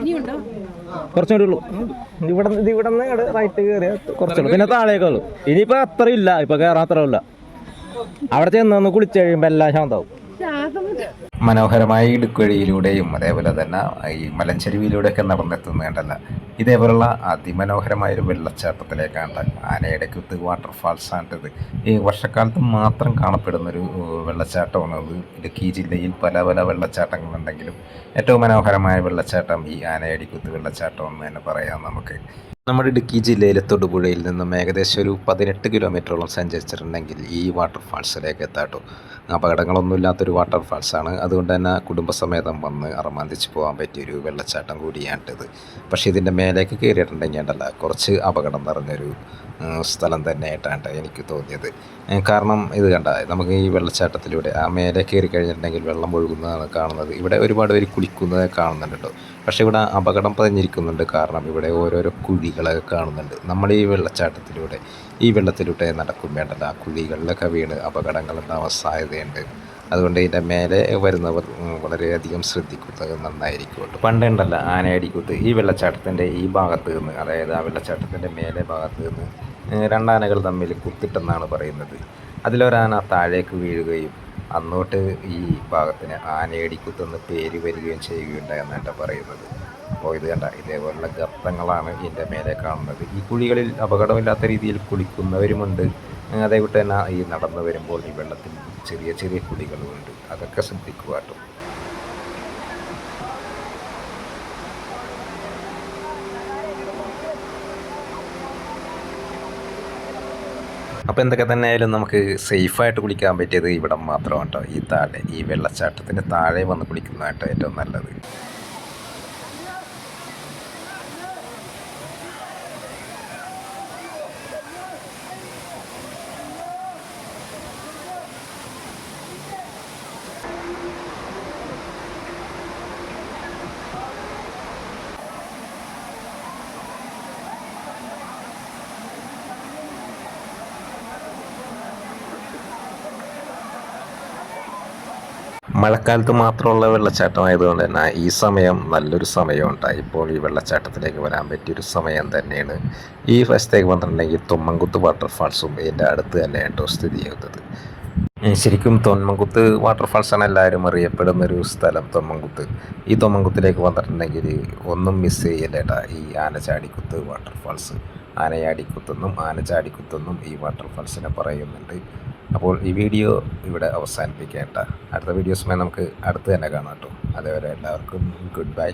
ഇനിയുണ്ടോ? കുറച്ചും കൂടി ഉള്ളൂ. ഇവിടെ ഇത് ഇവിടെ നിന്ന് റൈറ്റ് കയറിയ കുറച്ചുള്ളൂ. പിന്നെ താഴേക്ക് ഉള്ളൂ ഇനിയിപ്പോൾ അത്ര ഇല്ല. ഇപ്പൊ കയറാൻ അത്ര ഇല്ല അവിടെ ചെന്ന് കുളിച്ചു കഴിയുമ്പോ എല്ലാം ശാന്തമാവും. മനോഹരമായ ഇടുക്കുവഴിയിലൂടെയും അതേപോലെ തന്നെ ഈ മലഞ്ചെരുവിലൂടെയൊക്കെ നടന്നെത്തുന്നത് കണ്ടല്ല ഇതേപോലുള്ള അതിമനോഹരമായ ഒരു വെള്ളച്ചാട്ടത്തിലേക്കാണ് ആനയുടെ കുത്ത് വാട്ടർഫാൾസ് ആണിത് ഈ വർഷക്കാലത്ത് മാത്രം കാണപ്പെടുന്നൊരു വെള്ളച്ചാട്ടമാണ് അത് ഇടുക്കി ജില്ലയിൽ പല പല വെള്ളച്ചാട്ടങ്ങളുണ്ടെങ്കിലും ഏറ്റവും മനോഹരമായ വെള്ളച്ചാട്ടം ഈ ആനയടിക്കുത്ത് വെള്ളച്ചാട്ടം എന്ന് തന്നെ പറയാം നമുക്ക്. നമ്മുടെ ഇടുക്കി ജില്ലയിലെ തൊടുപുഴയിൽ നിന്നും ഏകദേശം ഒരു പതിനെട്ട് കിലോമീറ്ററോളം സഞ്ചരിച്ചിട്ടുണ്ടെങ്കിൽ ഈ വാട്ടർഫാൾസിലേക്ക് എത്താട്ടോ. അപകടങ്ങളൊന്നുമില്ലാത്തൊരു വാട്ടർഫാൾസാണ് വാട്ടർഫാൾസാണ് അതുകൊണ്ട് തന്നെ കുടുംബസമേതം വന്ന് അറമാന്തിച്ച് പോകാൻ പറ്റിയൊരു വെള്ളച്ചാട്ടം കൂടിയാണിത് പക്ഷേ ഇതിന്റെ മേലേക്ക് കയറിയിട്ടുണ്ടെങ്കിൽ ഉണ്ടല്ല കുറച്ച് അപകടം നിറഞ്ഞൊരു സ്ഥലം തന്നെയായിട്ടാണ് എനിക്ക് തോന്നിയത്. കാരണം ഇത് കണ്ട നമുക്ക് ഈ വെള്ളച്ചാട്ടത്തിലൂടെ ആ മേലെ കയറി കഴിഞ്ഞിട്ടുണ്ടെങ്കിൽ വെള്ളം ഒഴുകുന്നതാണ് കാണുന്നത്. ഇവിടെ ഒരുപാട് പേര് കുളിക്കുന്നത് കാണുന്നുണ്ട് പക്ഷേ ഇവിടെ അപകടം പതിഞ്ഞിരിക്കുന്നുണ്ട്. കാരണം ഇവിടെ ഓരോരോ കുഴികളൊക്കെ കാണുന്നുണ്ട്. നമ്മൾ ഈ വെള്ളച്ചാട്ടത്തിലൂടെ ഈ വെള്ളത്തിലൂടെ നടക്കും വേണ്ടല്ല കുഴികളിലൊക്കെ വീണ് അപകടങ്ങൾ ഉണ്ടാവാൻ സാധ്യതയുണ്ട്. അതുകൊണ്ട് ഇതിന്റെ മേലെ വരുന്നവർ വളരെയധികം ശ്രദ്ധിക്കുന്നത് നന്നായിരിക്കും പണ്ടുണ്ടല്ല ആനയടിക്കൂത്ത്. ഈ വെള്ളച്ചാട്ടത്തിന്റെ ഈ ഭാഗത്ത് നിന്ന് അതായത് ആ വെള്ളച്ചാട്ടത്തിന്റെ മേലെ ഭാഗത്ത് നിന്ന് രണ്ടാനകൾ തമ്മിൽ കുത്തിട്ടെന്നാണ് പറയുന്നത്. അതിലൊരാന താഴേക്ക് വീഴുകയും അന്നോട്ട് ഈ ഭാഗത്തിന് ആനയടിക്കുത്തെന്ന് പേര് വരികയും ചെയ്യുകയുണ്ടായെന്നാണ് പറയുന്നത്. അപ്പോൾ ഇത് കണ്ട ഇതേപോലുള്ള ഗർത്തങ്ങളാണ് ഇതിന്റെ മേലെ കാണുന്നത്. ഈ കുഴികളിൽ അപകടമില്ലാത്ത രീതിയിൽ കുളിക്കുന്നവരുമുണ്ട്. അതേപോലെ തന്നെ ഈ നടന്നു വരുമ്പോൾ ഈ വെള്ളത്തിൽ ചെറിയ ചെറിയ കുടികളുണ്ട്. അതൊക്കെ ശ്രദ്ധിക്കുക കേട്ടോ. അപ്പോൾ എന്തൊക്കെ തന്നെ ആയാലും നമുക്ക് സേഫായിട്ട് കുളിക്കാൻ പറ്റിയത് ഇവിടെ മാത്രമാണ് കേട്ടോ. ഈ താഴെ ഈ വെള്ളച്ചാട്ടത്തിന്റെ താഴെ വന്ന് കുളിക്കുന്നതായിട്ടോ ഏറ്റവും നല്ലത്. മഴക്കാലത്ത് മാത്രമുള്ള വെള്ളച്ചാട്ടമായതുകൊണ്ട് തന്നെ ഈ സമയം നല്ലൊരു സമയമുണ്ട്. ഇപ്പോൾ ഈ വെള്ളച്ചാട്ടത്തിലേക്ക് വരാൻ പറ്റിയൊരു സമയം തന്നെയാണ്. ഈ വശത്തേക്ക് വന്നിട്ടുണ്ടെങ്കിൽ തൊമ്മൻകുത്ത് വാട്ടർഫാൾസും ഇതിന്റെ അടുത്ത് തന്നെ കേട്ടോ സ്ഥിതി ചെയ്യുന്നത്. ശരിക്കും തൊമ്മൻകുത്ത് വാട്ടർഫാൾസാണ് എല്ലാവരും അറിയപ്പെടുന്ന ഒരു സ്ഥലം തൊമ്മൻകുത്ത്. ഈ തൊമ്മൻകുത്തിലേക്ക് വന്നിട്ടുണ്ടെങ്കിൽ ഒന്നും മിസ് ചെയ്യല്ലേട്ടാ ഈ ആനച്ചാടിക്കുത്ത് വാട്ടർഫാൾസ്. ആനയാടിക്കുത്തെന്നും ആനചാടിക്കുത്തെന്നും ഈ വാട്ടർഫാൾസിനെ പറയുന്നുണ്ട്. അപ്പോൾ ഈ വീഡിയോ ഇവിടെ അവസാനിപ്പിക്കേണ്ട. അടുത്ത വീഡിയോസുമായി നമുക്ക് അടുത്ത് തന്നെ കാണാം കേട്ടോ. അതേവരെ എല്ലാവർക്കും ഗുഡ് ബൈ.